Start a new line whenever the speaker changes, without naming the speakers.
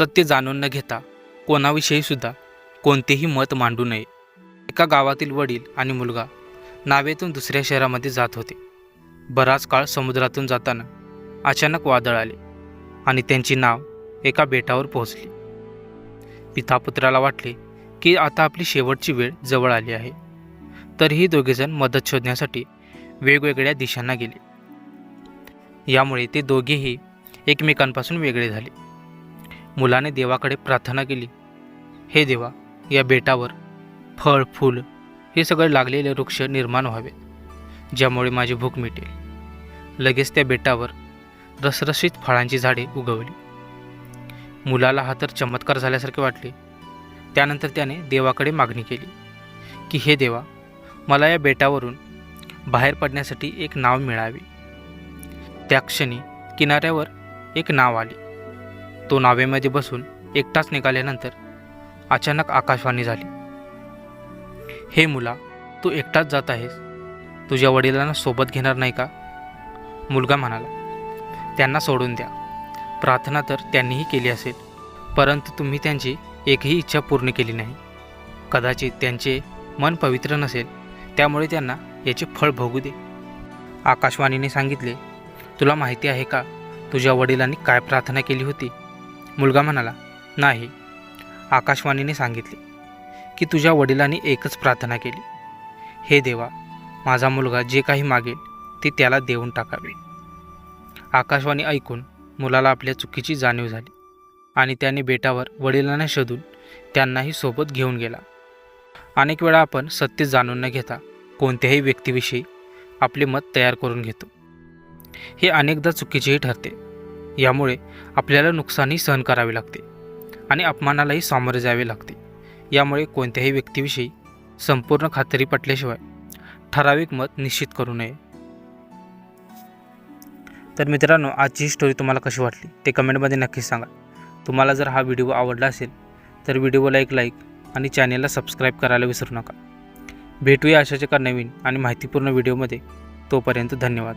सत्य जाणून न घेता कोणाविषयीसुद्धा कोणतेही मत मांडू नये. एका गावातील वडील आणि मुलगा नावेतून दुसऱ्या शहरामध्ये जात होते. बराच काळ समुद्रातून जाताना अचानक वादळ आले आणि त्यांची नाव एका बेटावर पोहोचली. पिता पुत्राला वाटले की आता आपली शेवटची वेळ जवळ आली आहे. तरीही दोघेजण मदत शोधण्यासाठी वेगवेगळ्या दिशांना गेले. यामुळे ते दोघेही एकमेकांपासून वेगळे झाले. मुलाने देवाकडे प्रार्थना केली. हे देवा या बेटावर फळ फूल हे सगळे लागलेले वृक्ष निर्माण व्हावेत ज्यामुळे माझी भूक मिटेल. लगेच त्या बेटावर रसरशीत फळांची झाडे उगवली. मुलाला हा तर चमत्कार झाल्यासारखे वाटले. त्यानंतर त्याने देवाकडे मागणी केली की हे देवा मला या बेटावरून बाहेर पडण्यासाठी एक नाव मिळावे. त्या क्षणी किनाऱ्यावर एक नाव आले. तो नावेमध्ये बसून एकटाच निघाल्यानंतर अचानक आकाशवाणी झाली. हे मुला तू एकटाच जात आहेस. तुझ्या वडिलांना सोबत घेणार नाही का? मुलगा म्हणाला. त्यांना सोडून द्या. प्रार्थना तर त्यांनीही केली असेल परंतु तुम्ही त्यांची एकही इच्छा पूर्ण केली नाही. कदाचित त्यांचे मन पवित्र नसेल त्यामुळे त्यांना याचे फळ भोगू दे. आकाशवाणीने सांगितले तुला माहिती आहे का तुझ्या वडिलांनी काय प्रार्थना केली होती? मुलगा म्हणाला नाही. आकाशवाणीने सांगितले की तुझ्या वडिलांनी एकच प्रार्थना केली. हे देवा माझा मुलगा जे काही मागेल ते त्याला देऊन टाकावे. आकाशवाणी ऐकून मुलाला आपल्या चुकीची जाणीव झाली आणि त्याने बेटावर वडिलांना शोधून त्यांनाही सोबत घेऊन गेला. अनेक वेळा आपण सत्य जाणून न घेता कोणत्याही व्यक्तीविषयी आपले मत तयार करून घेतो. हे अनेकदा चुकीचेही ठरते. यामुळे आपल्याला नुकसानही सहन करावे लागते आणि अपमानालाही सामोरे जावे लागते. यामुळे कोणत्याही व्यक्तीविषयी संपूर्ण खात्री पटल्याशिवाय ठराविक मत निश्चित करू नये. तर मित्रांनो आजची स्टोरी तुम्हाला कशी वाटली? ते कमेंटमध्ये नक्कीच सांगा. तुम्हाला जर हा व्हिडिओ आवडला असेल तर व्हिडिओला एक लाईक आणि चॅनेलला सबस्क्राईब करायला विसरू नका. भेटूया अशाच एका नवीन आणि माहितीपूर्ण व्हिडिओमध्ये तोपर्यंत धन्यवाद.